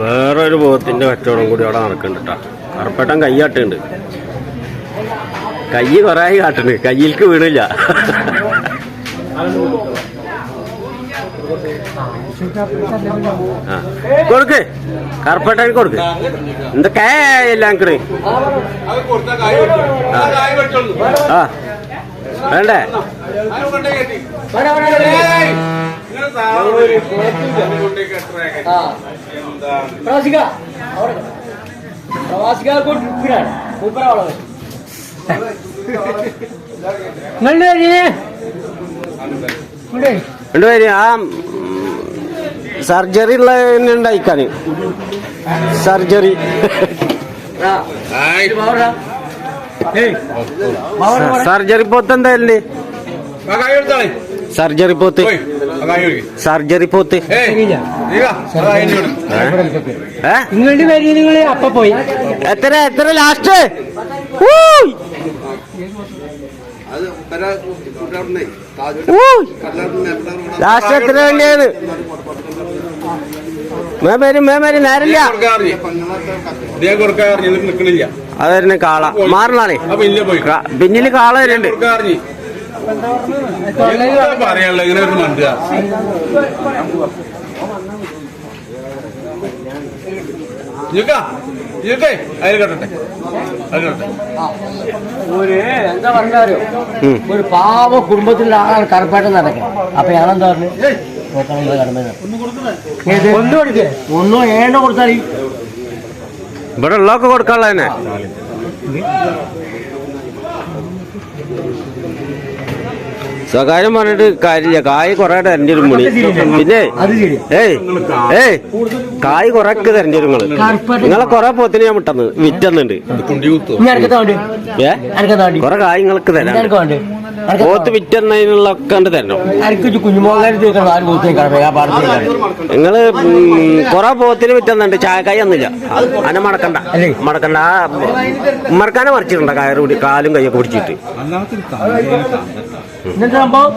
വേറൊരു ബോധത്തിന്റെ കച്ചവടം കൂടി അവിടെ നടക്കുന്നുണ്ട് കേട്ടോ കറുപ്പട്ടൻ കൈയാട്ടുണ്ട് കൈ കുറേ കാട്ടുണ്ട് കയ്യിൽക്ക് വീണില്ല. ആ. കൊടുക്ക്. കറുപ്പട്ടൻ കൊടുക്ക്. എല്ലാം കിട്? ആ. വേണ്ടേ? പ്രവാസിക അവിടെ. പ്രവാസിക കൂപ്പിനാണ് കൂപ്പറ നിങ്ങളുടെ രണ്ടുപേര് ആ സർജറി ഉള്ള ഉണ്ടായിക്കാന് സർജറി. സർജറി പോത്ത് എന്തായാലും സർജറി പോത്ത്. സർജറി പോത്ത്. ഏ നിങ്ങളുടെ പേര് നിങ്ങൾ അപ്പ പോയി. എത്ര എത്ര ലാസ്റ്റ് ലാസ്റ്റ് എത്ര വേണ്ടിയത്? മേമരി മേമരി നേരല്ല നിക്കണില്ല. അതായിരുന്നു കാള. കാ- പിന്നിൽ കാള വരുന്നുണ്ട്. പറയാനുള്ള ഇങ്ങനെ ഒരു മണ്ടുക ഇതൊക്കെ അതിൽ ഒരു എന്താ പറഞ്ഞാരോ ഉം. ഒരു പാവ കുടുംബത്തിലുള്ള ആളാണ് കറുപ്പായിട്ട് നടക്കുക അപ്പൊ ഞാനെന്താ പറഞ്ഞു? ഒന്നും ഏണ്ട കൊടുത്താൽ ഇവിടെ ഉള്ളതൊക്കെ കൊടുക്കാനുള്ള തന്നെ സ്വകാര്യം പറഞ്ഞിട്ട് കാര്യമില്ല. കായ് കൊറേ തെരഞ്ഞെടുപ്പ് വരും മണി പിന്നെ ഏയ് ഏയ് കായ് കൊറേക്ക് തെരഞ്ഞെടുപ്പ് വരും നിങ്ങൾ നിങ്ങളെ കൊറേ പോത്തിന് ഞാൻ വിട്ടെന്ന് വിറ്റന്നുണ്ട്. ഏ? കൊറേ കായ് നിങ്ങൾക്ക് തരാം. പോത്ത് വിറ്റന്നതിനുള്ള ഒക്കെ കണ്ട് തരണം നിങ്ങൾ കൊറേ പോത്തിന് വിറ്റന്നുണ്ട്. ചായക്കായി ഒന്നുമില്ല. അനെ മടക്കണ്ട. മടക്കണ്ട. ആ മറക്കാനെ മറിച്ചിട്ടുണ്ട് കയറ് കാലും കൈയൊക്കെ പിടിച്ചിട്ട്. എന്നിട്ട് സംഭവം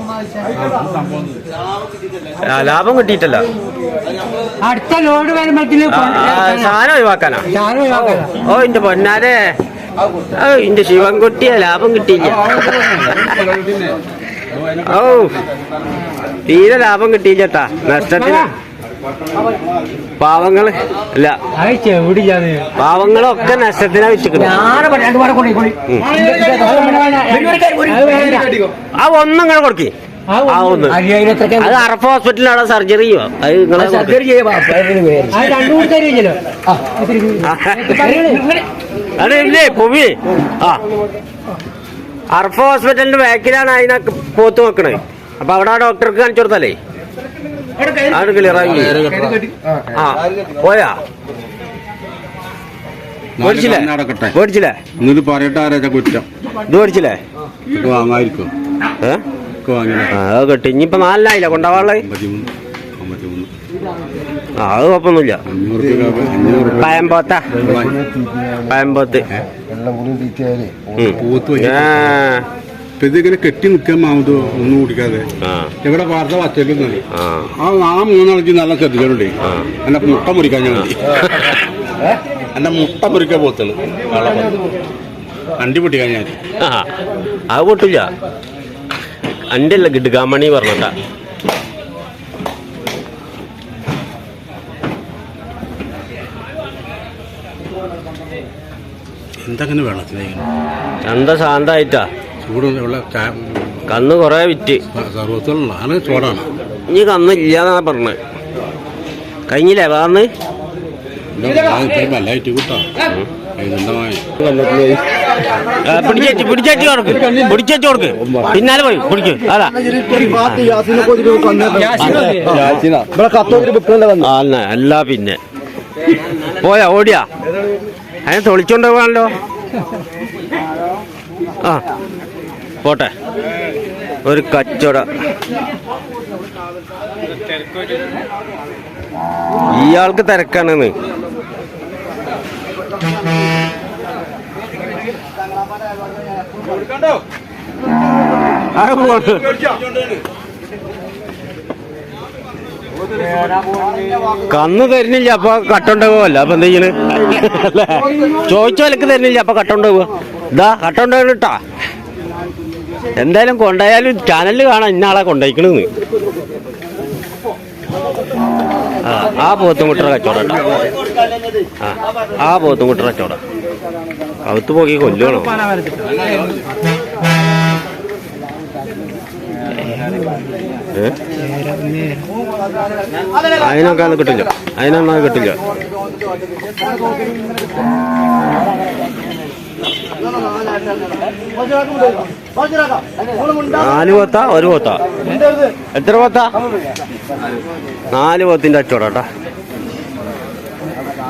ആ, ലാഭം കിട്ടിയിട്ടല്ല അടുത്ത ലോഡ് വരുമ്പോഴത്തേക്ക് സാധനം ഒഴിവാക്കാനാ. ഓ ഇന്റെ പൊന്നാരെ ഓ എന്റെ ശിവൻകുട്ടിയെ ലാഭം കിട്ടിയില്ല ഓ തീരെ ലാഭം കിട്ടിയില്ലട്ടാ നഷ്ടത്തിന് പാവങ്ങൾ. അല്ല. പാവങ്ങളൊക്കെ നഷ്ടത്തിനാ വെച്ചിട്ടുണ്ട് ആ ഒന്നും ഇങ്ങനെ കൊടുക്കി. ആ ഒന്ന് അത് അറഫ ഹോസ്പിറ്റലിലാണ് സർജറി ചെയ്യോ അത് നിങ്ങളെ കൊടുക്ക്. സർജറി ചെയ്യാം രണ്ടു കൂടി തരില്ലല്ലോ അത് ഇല്ലേ പൊവി ആ. അറഫ ഹോസ്പിറ്റലിന്റെ ബാക്കിലാണ് അതിനൊക്കെ പോത്ത് വെക്കണേ അപ്പൊ അവിടെ ആ ഡോക്ടർക്ക് കാണിച്ചു കൊടുത്താലേ? ആണ് ഇറങ്ങി. ആ പോയാ? മേടിച്ചില്ലേ മേടിച്ചില്ലേ എന്നിട്ട് പറയട്ടെ ആരാ കുറ്റം? ഇത് മേടിച്ചില്ലേ ഏ? വാങ്ങില്ല ആ അത് കിട്ടി. ഇനിയിപ്പോ നാലിനായില്ല കൊണ്ടാവാളെ ആ അത് കുഴപ്പമൊന്നുമില്ല. പയമ്പോത്ത. പയമ്പോത്ത്. ഉം. ഇപ്പൊ ഇതിങ്ങനെ കെട്ടി നിൽക്കാൻ മാമത് ഒന്നും കുടിക്കാതെ. ഇവിടെ വാർത്ത വച്ചേക്കുന്നത് ആ. ആ മൂന്നാളിക്ക് നല്ല ശ്രദ്ധിച്ചിട്ടുണ്ട് എന്നെ മുട്ട മുറിക്കാൻ ഞാൻ എന്നെ മുട്ട മുറിക്കാൻ പോത്തുള്ളു അണ്ടി പൊട്ടിക്കാൻ ഞാൻ. ആ. പൊട്ടില്ല. എന്റെ അല്ല ഗിഡുകാമണി പറഞ്ഞട്ടാ. എന്തങ്ങനെ വെള്ളത്തിലേക്ക്? ചന്ത ശാന്തായിട്ടാ. ചൂട് വെള്ള കന്ന് കൊറേ വിറ്റ്. സർവത്തുള്ള ആണ് ചൂടാണ്. ഇനി കന്ന് ഇല്ലാന്നാ പറഞ്ഞത് കഴിഞ്ഞില്ലേ പിടിച്ചേച്ച് പിടിച്ചേച്ച് കൊടുക്ക്. പിടിച്ചേച്ച് കൊടുക്ക്. പിന്നാലെ പോയി പിടിക്ക്. അതാ അല്ല പിന്നെ. പോയാ ഓടിയാ. അതിനെ തൊളിച്ചോണ്ട് പോകാനല്ലോ. ആ. പോട്ടെ. ഒരു കച്ചവട. ഇയാൾക്ക് തിരക്കാണെന്ന്. കന്ന് തരുന്നില്ല അപ്പൊ കട്ടുണ്ടാവുമല്ല. അപ്പൊ എന്താ ചെയ്യണ്? ചോദിച്ച തരുന്നില്ല അപ്പൊ കട്ടുണ്ടാവുക. ഇതാ കട്ടുണ്ടാകട്ടാ എന്തായാലും കൊണ്ടായാലും ചാനലിൽ കാണാൻ ഇന്നാളെ ആളെ ആ പോത്തും കുട്ടറ കച്ചവടം ആ ആ പോത്തും കുട്ടറ കച്ചവടം. അവത്ത് പോയി കൊല്ലണോ ഏ? അതിനൊക്കെ അത് കിട്ടില്ല. അതിനൊന്നും അത് കിട്ടില്ല. നാല് പോത്ത ഒരു പോത്ത. എത്ര പോത്ത? നാല് പോത്തിന്റെ അച്ചോടാ ആ പോയി പോയി പോയി പോയി പോയി ആ,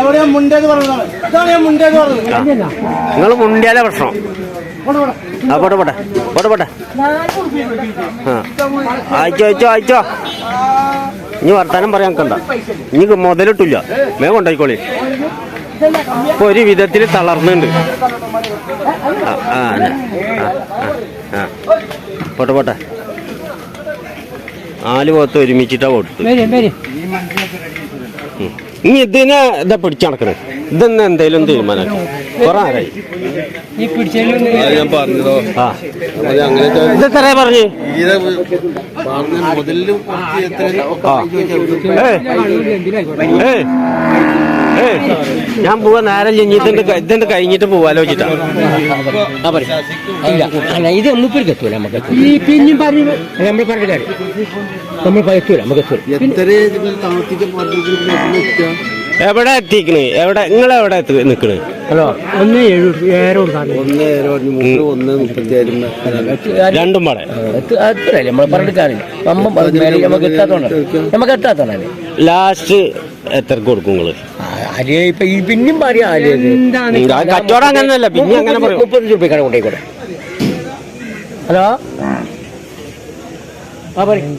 എവിടെയാ മുണ്ടേന്ന് പറഞ്ഞതാണ്. ഇതാണ് ഞാൻ മുണ്ടേന്ന് പറഞ്ഞത്. നിങ്ങൾ മുണ്ടിയാലേ പ്രശ്നം. ആ പോട്ടെ പോട്ടെ. പോട്ടെ പോട്ടെ. ആ. അയച്ചോ അയച്ചോ അയച്ചോ. ഇനി വർത്താനം പറയാൻ കണ്ട ഇനി മുതലിട്ടില്ല. വേഗം കൊണ്ടായിക്കോളി ഇപ്പൊ ഒരു വിധത്തിൽ തളർന്നുണ്ട്. ആ പോട്ടെ പോട്ടെ. നാല് പോത്ത് ഒരുമിച്ചിട്ടാ കൊടുത്തു. ഇനി ഇതിനെ ഇതാ പിടിച്ചു നടക്കണേ. ഇതെന്ന് എന്തേലും തീരുമാനമാക്കി കുറെ ആരായി? പറഞ്ഞു? ഞാൻ പോവാ നേരം ഇനി ഇതിന്റെ ഇതിന്റെ കഴിഞ്ഞിട്ട് പോവാലോ വെച്ചിട്ടാ ഇല്ല. ഇത് മുപ്പിൽ എത്തൂല നമുക്ക് ഈ പിന്നെയും പറയും. നമ്മൾ പറഞ്ഞ കാര്യം. നമ്മൾ എത്തൂല നമുക്ക് എവിടെ എത്തിക്കണ്? എവിടെ നിങ്ങൾ എവിടെ എത്തി നിക്കണ്? ഹലോ? ഒന്ന് ഏഴ് രണ്ടും പാടെ. നമ്മൾ മേലെ നമുക്ക് എത്താത്തോണ്ട് നമുക്ക് എത്താത്തോണ്ടല്ലേ. ലാസ്റ്റ് എത്ര കൊടുക്കും നിങ്ങൾ? ആര്യ ഇപ്പൊ ഈ പിന്നെയും പറയാ ആര്യ കച്ചവടം അങ്ങനെയല്ല പിന്നെ അങ്ങനെ പറയും. മുപ്പത് രൂപ കൊണ്ടേക്കോട്ടെ. ഹലോ? ആ പറയും.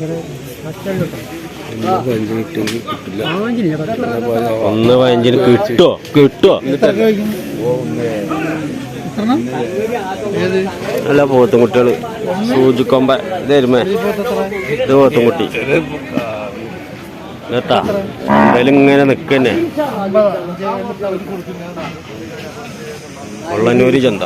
ഒന്ന് പതിനഞ്ചിന് കിട്ടോ? കിട്ടോ? അല്ല പോത്തുംകുട്ടികൾ. സൂചിക്കൊമ്പ. ഇതരുമേ. ഇത് പോത്തുംകുട്ടി. കേട്ടാ ഇങ്ങനെ നിക്കന്നെ. കൊള്ളന്നൂര് ചന്ത.